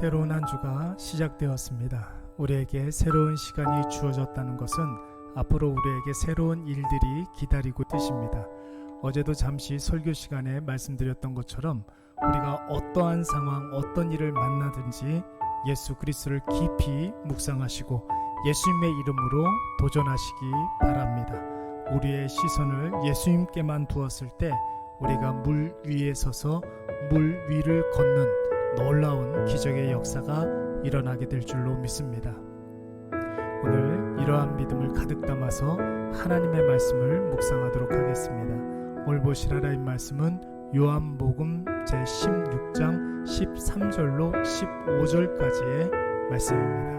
새로운 한 주가 시작되었습니다. 우리에게 새로운 시간이 주어졌다는 것은 앞으로 우리에게 새로운 일들이 기다리고 뜻입니다. 어제도 잠시 설교 시간에 말씀드렸던 것처럼 우리가 어떠한 상황, 어떤 일을 만나든지 예수 그리스도를 깊이 묵상하시고 예수님의 이름으로 도전하시기 바랍니다. 우리의 시선을 예수님께만 두었을 때 우리가 물 위에 서서 물 위를 걷는 놀라운 기적의 역사가 일어나게 될 줄로 믿습니다. 오늘 이러한 믿음을 가득 담아서 하나님의 말씀을 묵상하도록 하겠습니다. 하나님 말씀은 요한복음 제16장 13절로 15절까지의 말씀입니다.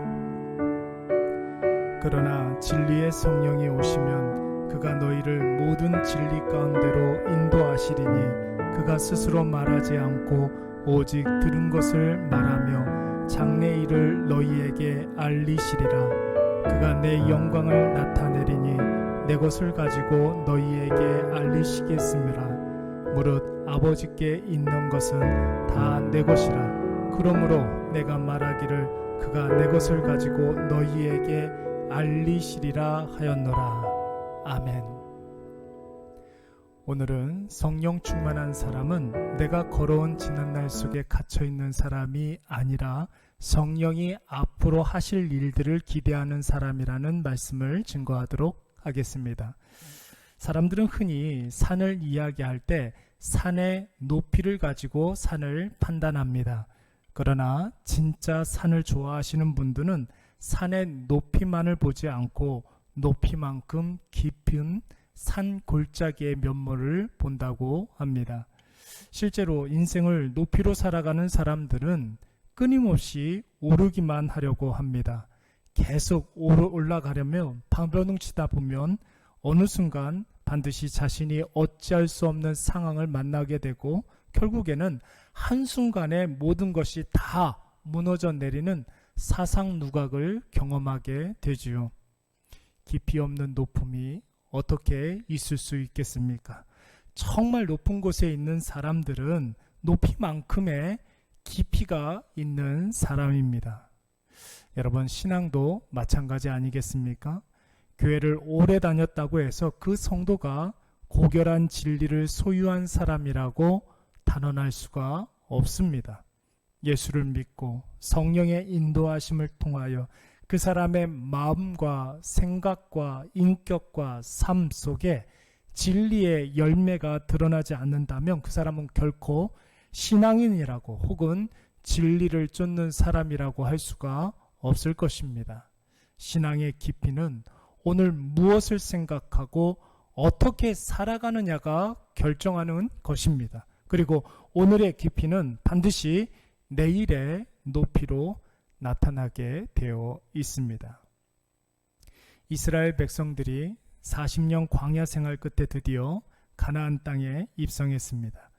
그러나 진리의 성령이 오시면 그가 너희를 모든 진리 가운데로 인도하시리니 그가 스스로 말하지 않고 오직 들은 것을 말하며 장래 일을 너희에게 알리시리라. 그가 내 영광을 나타내리니 내 것을 가지고 너희에게 알리시겠음이라 무릇 아버지께 있는 것은 다 내 것이라. 그러므로 내가 말하기를 그가 내 것을 가지고 너희에게 알리시리라 하였노라. 아멘 오늘은 성령 충만한 사람은 내가 걸어온 지난날 속에 갇혀 있는 사람이 아니라 성령이 앞으로 하실 일들을 기대하는 사람이라는 말씀을 증거하도록 하겠습니다. 사람들은 흔히 산을 이야기할 때 산의 높이를 가지고 산을 판단합니다. 그러나 진짜 산을 좋아하시는 분들은 산의 높이만을 보지 않고 높이만큼 깊은 산 골짜기의 면모를 본다고 합니다. 실제로 인생을 높이로 살아가는 사람들은 끊임없이 오르기만 하려고 합니다. 계속 올라가려면 방벼둥 치다 보면 어느 순간 반드시 자신이 어찌할 수 없는 상황을 만나게 되고 결국에는 한순간에 모든 것이 다 무너져 내리는 사상 누각을 경험하게 되지요. 깊이 없는 높음이 어떻게 있을 수 있겠습니까? 정말 높은 곳에 있는 사람들은 높이만큼의 깊이가 있는 사람입니다. 여러분, 신앙도 마찬가지 아니겠습니까? 교회를 오래 다녔다고 해서 그 성도가 고결한 진리를 소유한 사람이라고 단언할 수가 없습니다. 예수를 믿고 성령의 인도하심을 통하여 그 사람의 마음과 생각과 인격과 삶 속에 진리의 열매가 드러나지 않는다면 그 사람은 결코 신앙인이라고 혹은 진리를 쫓는 사람이라고 할 수가 없을 것입니다. 신앙의 깊이는 오늘 무엇을 생각하고 어떻게 살아가느냐가 결정하는 것입니다. 그리고 오늘의 깊이는 반드시 내일의 높이로 나타나게 되어 있습니다. 이스라엘 백성들이 40년 광야 생활 끝에 드디어 가나안 땅에 입성했습니다.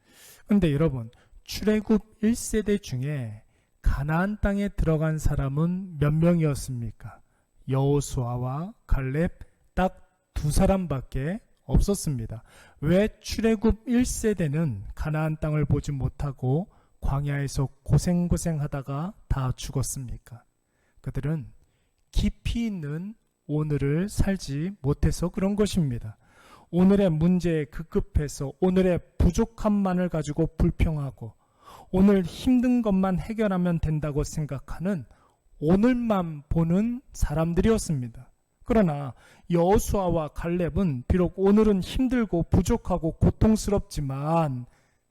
그런데 여러분, 출애굽 1세대 중에 가나안 땅에 들어간 사람은 몇 명이었습니까? 여호수아와 갈렙 딱 두 사람밖에 없었습니다. 왜 출애굽 1세대는 가나안 땅을 보지 못하고 광야에서 고생고생하다가 다 죽었습니까? 그들은 깊이 있는 오늘을 살지 못해서 그런 것입니다. 오늘의 문제에 급급해서 오늘의 부족함만을 가지고 불평하고 오늘 힘든 것만 해결하면 된다고 생각하는 오늘만 보는 사람들이었습니다. 그러나 여호수아와 갈렙은 비록 오늘은 힘들고 부족하고 고통스럽지만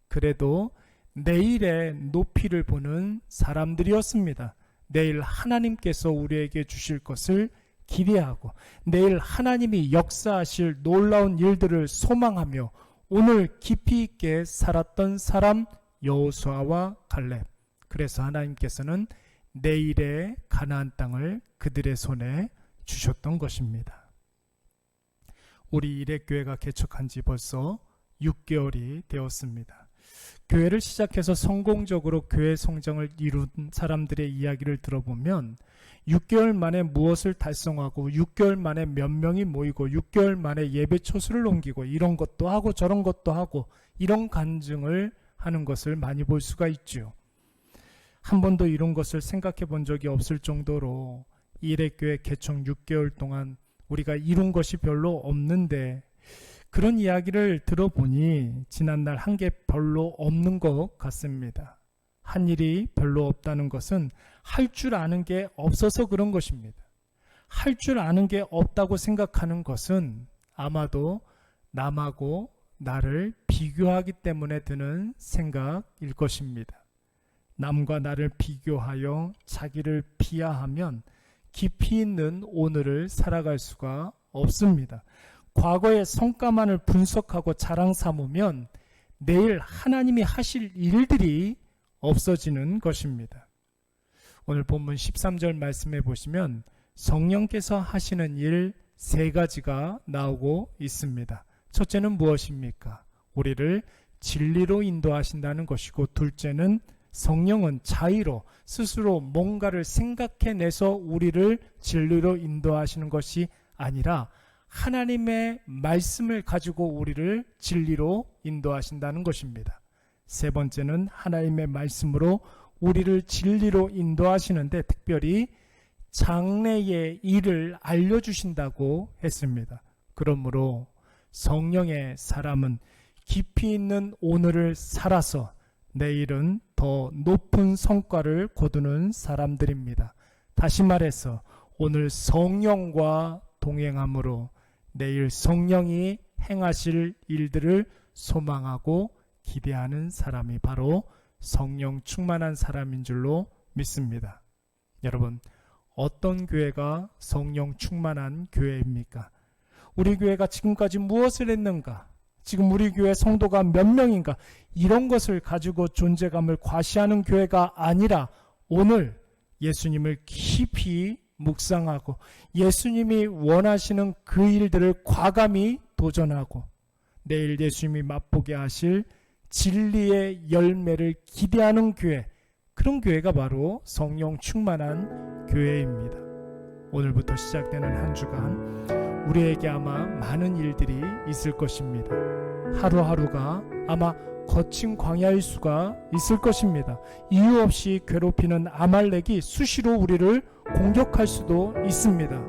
그래도 내일의 높이를 보는 사람들이었습니다. 내일 하나님께서 우리에게 주실 것을 기대하고 내일 하나님이 역사하실 놀라운 일들을 소망하며 오늘 깊이 있게 살았던 사람 여호수아와 갈렙. 그래서 하나님께서는 내일의 가나안 땅을 그들의 손에 주셨던 것입니다. 우리 일회교회가 개척한 지 벌써 6개월이 되었습니다. 교회를 시작해서 성공적으로 교회 성장을 이룬 사람들의 이야기를 들어보면 6개월 만에 무엇을 달성하고 6개월 만에 몇 명이 모이고 6개월 만에 예배 초수를 옮기고 이런 것도 하고 저런 것도 하고 이런 간증을 하는 것을 많이 볼 수가 있죠. 한 번도 이런 것을 생각해 본 적이 없을 정도로 일회교회 개청 6개월 동안 우리가 이룬 것이 별로 없는데 그런 이야기를 들어보니 지난날 한 게 별로 없는 것 같습니다. 한 일이 별로 없다는 것은 할 줄 아는 게 없어서 그런 것입니다. 할 줄 아는 게 없다고 생각하는 것은 아마도 남하고 나를 비교하기 때문에 드는 생각일 것입니다. 남과 나를 비교하여 자기를 비하하면 깊이 있는 오늘을 살아갈 수가 없습니다. 과거의 성과만을 분석하고 자랑 삼으면 내일 하나님이 하실 일들이 없어지는 것입니다. 오늘 본문 13절 말씀해 보시면 성령께서 하시는 일 세 가지가 나오고 있습니다. 첫째는 무엇입니까? 우리를 진리로 인도하신다는 것이고 둘째는 성령은 자의로 스스로 뭔가를 생각해내서 우리를 진리로 인도하시는 것이 아니라 하나님의 말씀을 가지고 우리를 진리로 인도하신다는 것입니다. 세 번째는 하나님의 말씀으로 우리를 진리로 인도하시는데 특별히 장래의 일을 알려주신다고 했습니다. 그러므로 성령의 사람은 깊이 있는 오늘을 살아서 내일은 더 높은 성과를 거두는 사람들입니다. 다시 말해서 오늘 성령과 동행함으로 내일 성령이 행하실 일들을 소망하고 기대하는 사람이 바로 성령 충만한 사람인 줄로 믿습니다. 여러분, 어떤 교회가 성령 충만한 교회입니까? 우리 교회가 지금까지 무엇을 했는가? 지금 우리 교회 성도가 몇 명인가? 이런 것을 가지고 존재감을 과시하는 교회가 아니라 오늘 예수님을 깊이 묵상하고 예수님이 원하시는 그 일들을 과감히 도전하고 내일 예수님이 맛보게 하실 진리의 열매를 기대하는 교회, 그런 교회가 바로 성령 충만한 교회입니다. 오늘부터 시작되는 한 주간 우리에게 아마 많은 일들이 있을 것입니다. 하루하루가 아마 거친 광야일 수가 있을 것입니다. 이유 없이 괴롭히는 아말렉이 수시로 우리를 공격할 수도 있습니다.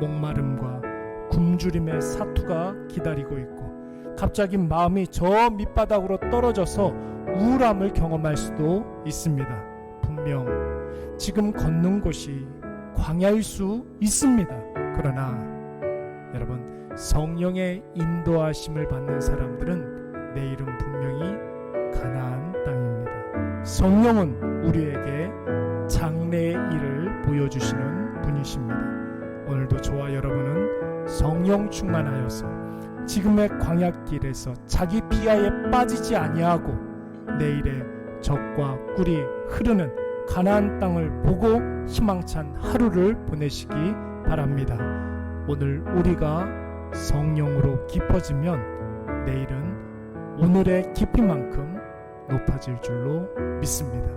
목마름과 굶주림의 사투가 기다리고 있고 갑자기 마음이 저 밑바닥으로 떨어져서 우울함을 경험할 수도 있습니다. 분명 지금 걷는 곳이 광야일 수 있습니다. 그러나 여러분 성령의 인도하심을 받는 사람들은 내일은 분명히 가나안 땅입니다. 성령은 우리에게 장래의 일을 보여주시는 분이십니다. 오늘도 저와 여러분은 성령 충만하여서 지금의 광야길에서 자기 비하에 빠지지 아니하고 내일의 적과 꿀이 흐르는 가나안 땅을 보고 희망찬 하루를 보내시기 바랍니다. 오늘 우리가 성령으로 깊어지면 내일은 오늘의 깊이만큼 높아질 줄로 믿습니다.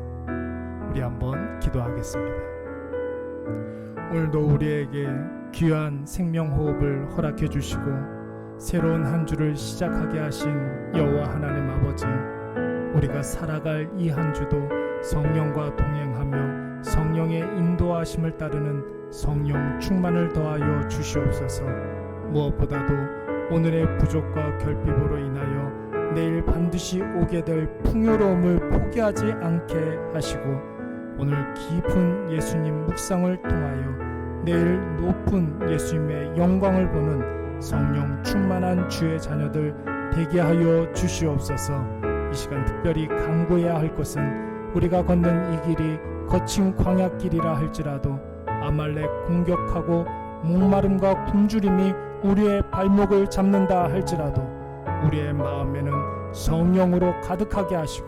우리 한번 기도하겠습니다. 오늘도 우리에게 귀한 생명 호흡을 허락해 주시고 새로운 한 주를 시작하게 하신 여호와 하나님 아버지 우리가 살아갈 이 한 주도 성령과 동행하며 성령의 인도하심을 따르는 성령 충만을 더하여 주시옵소서. 무엇보다도 오늘의 부족과 결핍으로 인하여 내일 반드시 오게 될 풍요로움을 포기하지 않게 하시고 오늘 깊은 예수님 묵상을 통하여 내일 높은 예수님의 영광을 보는 성령 충만한 주의 자녀들 되게 하여 주시옵소서. 이 시간 특별히 강구해야 할 것은 우리가 걷는 이 길이 거친 광야길이라 할지라도 아말렉 공격하고 목마름과 굶주림이 우리의 발목을 잡는다 할지라도 우리의 마음에는 성령으로 가득하게 하시고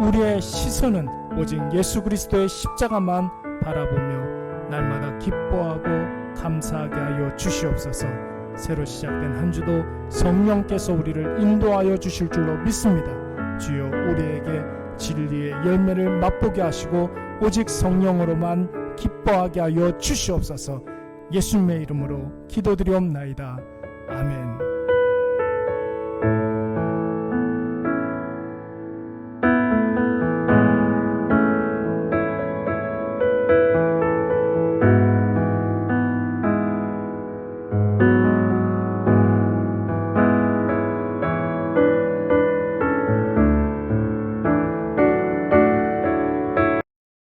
우리의 시선은 오직 예수 그리스도의 십자가만 바라보며 날마다 기뻐하고 감사하게 하여 주시옵소서. 새로 시작된 한 주도 성령께서 우리를 인도하여 주실 줄로 믿습니다. 주여 우리에게 진리의 열매를 맛보게 하시고 오직 성령으로만 기뻐하게 하여 주시옵소서. 예수님의 이름으로 기도드리옵나이다. 아멘.